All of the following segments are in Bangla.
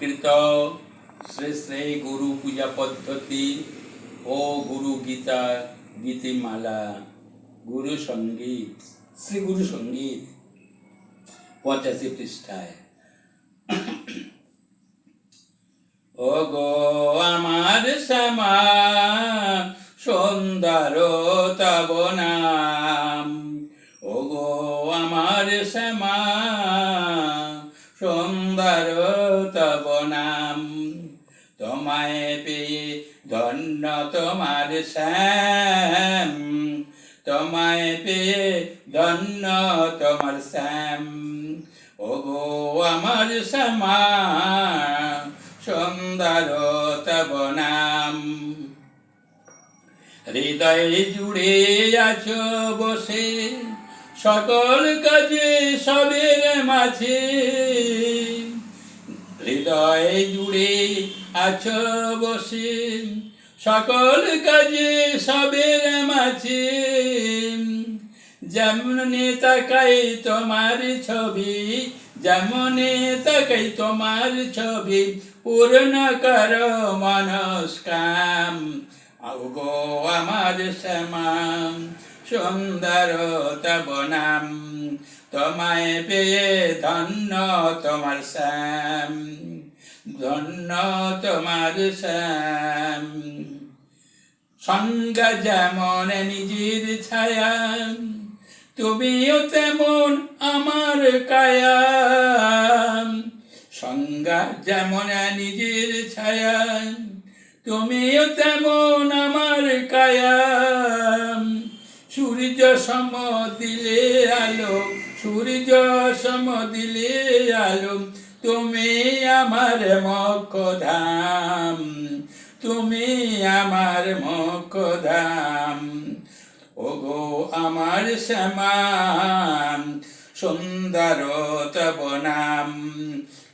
কৃত শ্রী শ্রী গুরু পূজা পদ্ধতি ও গুরু গীতা গীতিমালা, গুরু সংগীত, শ্রী গুরু সংগীত পঁচাশি পৃষ্ঠায়। ও গো আমার শ্যামা, সুন্দর তব নাম। ও গো আমার শ্যামা তব নাম তোমায় পেয়ে ধন্য তোমার শ্যাম। তোমায় পেয়ে ধন্য তোমার শ্যাম। গো আমার শ্যামা সুন্দর তব নাম হৃদয় জুড়ে আছো বসে, সকল কাজে সবের মাঝে। হৃদয় জুড়ে আছো বসে। সকল কাজে সবের মাঝে। যেমন তাকাই তোমার ছবি, যেমন তাকাই তোমার ছবি, পূর্ণ কর মনস্কাম। গো আমার শ্যামাম সুন্দর তব নাম। তোমায় পেয়ে ধন্য তোমার শ্যাম। ধন্য তোমার শ্যাম। সঙ্গ যেমন নিজের ছায়া, তুমিও তেমন আমার কায়া। সংজ্ঞা যেমন নিজের ছায়া, তুমিও তেমন আমার কায়া। সূর্য সম দিলে আলো সূর্য সম দিলে আলো তুমি আমার মক্ষ ধাম, তুমি আমার মক্ষ ধাম। ওগো আমার শ্যামাম সুন্দর তব নাম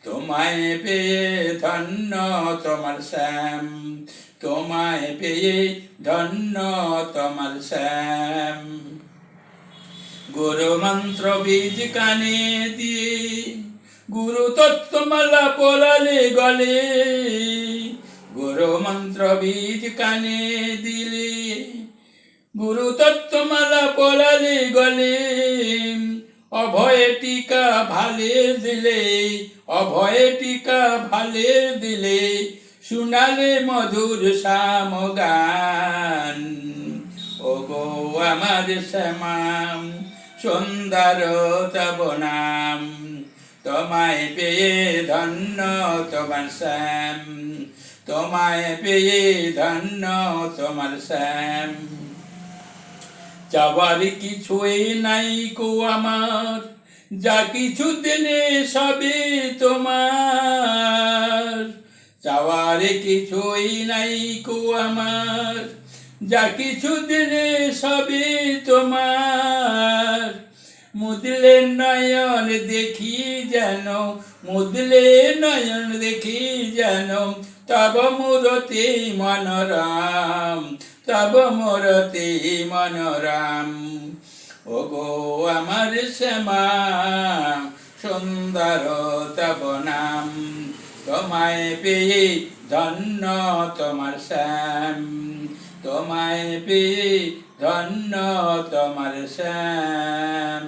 তোমায় পেয়ে ধন্য তোমার শ্যাম, তোমায় পেয়ে ধন্য তোমার শ্যাম। গুরু মন্ত্র বীজ কানে দিয়ে, গুরু তত্ত্বমালা পড়ালে গলে। গুরু মন্ত্র বীজ কানে দিলে, গুরু তত্ত্বমালা পড়ালে গলে। অভয়ে টিকা ভালে দিলে, অভয়ে টিকা ভালে দিলে, শুনালে মধুর শ্যাম গান ও গো আমার শ্যামাম সুন্দর তব নাম। তোমায় পেয়ে ধন্য তোমার শ্যাম। তোমায় পেয়ে ধন্য তোমার শ্যাম। চাওয়ার কিছুই নাই কো আমার, যা কিছু দিলে সবে তোমার। চাওয়ার কিছুই নাই কো আমার যা কিছু দিলে সবে তোমার। মুদলে নয়ন দেখি যেন, মুদলে নয়ন দেখি যেন, তব মূরতি মনোরাম, তব মূরতি মনোরাম। ও গো আমার শ্যামা, সুন্দর তব নাম, তোমায় পেয়ে ধন্য তোমার শ্যাম। তোমায় পি ধন্য তোমার শ্যাম।